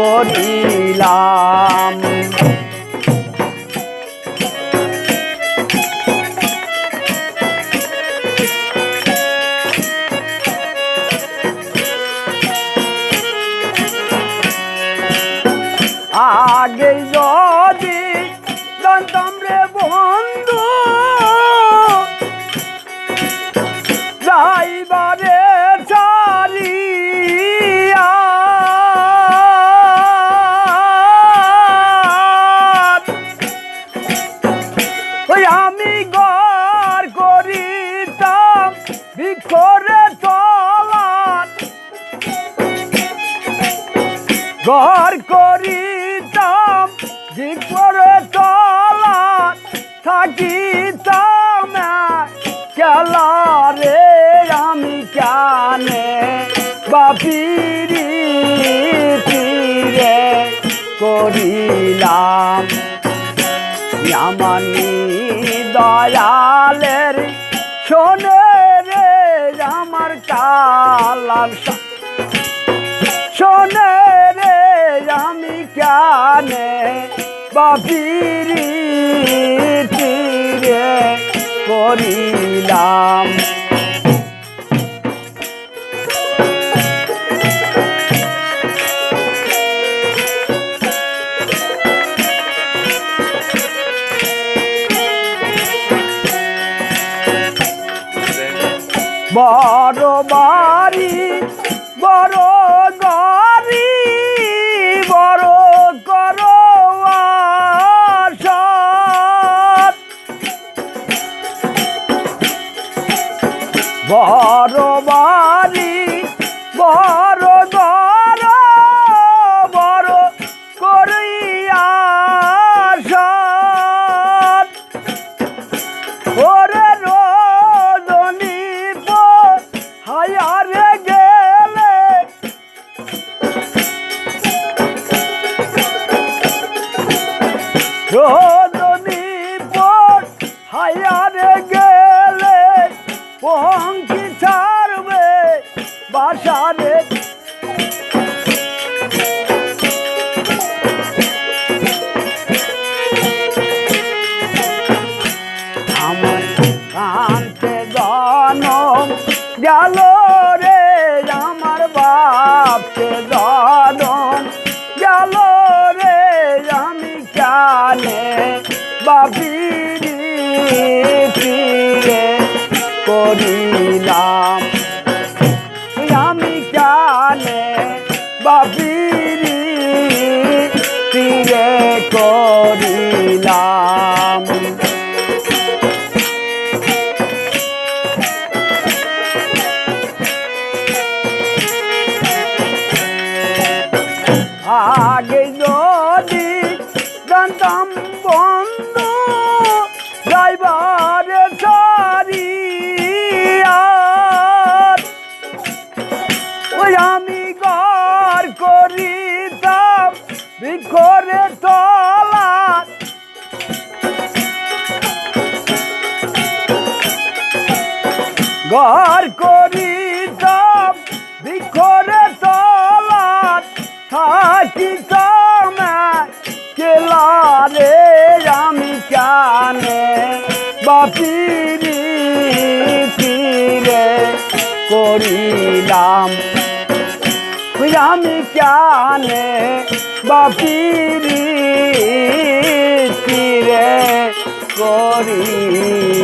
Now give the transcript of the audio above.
করিলাম। আগে ঘর করিতাম ভিক্ষরে তলার থাকিতাম খেলা রে আমি কেনে, বাপিরি তীরে করিলাম। আমানি দয়ালের শোনে রে আমার কালার কানে বাপিরি তীরে করিলাম। বড় বাড়ি বড় গাড়ি রজনী হায়ারে গেলে পঙ্কি ছাড়বে বাসারে। আমার কান্তে জনম গেল রে আমার বাপকে বাপিরি তীরে করিলাম ভিক্ষরে তলা ঘর করি করিতাম ভিক্ষরে তলা থাকিতাম কেলা রে আমি কানে বাপিরি তীরে করিলাম। ওই আমি কানে বাপিরি রে করিলাম।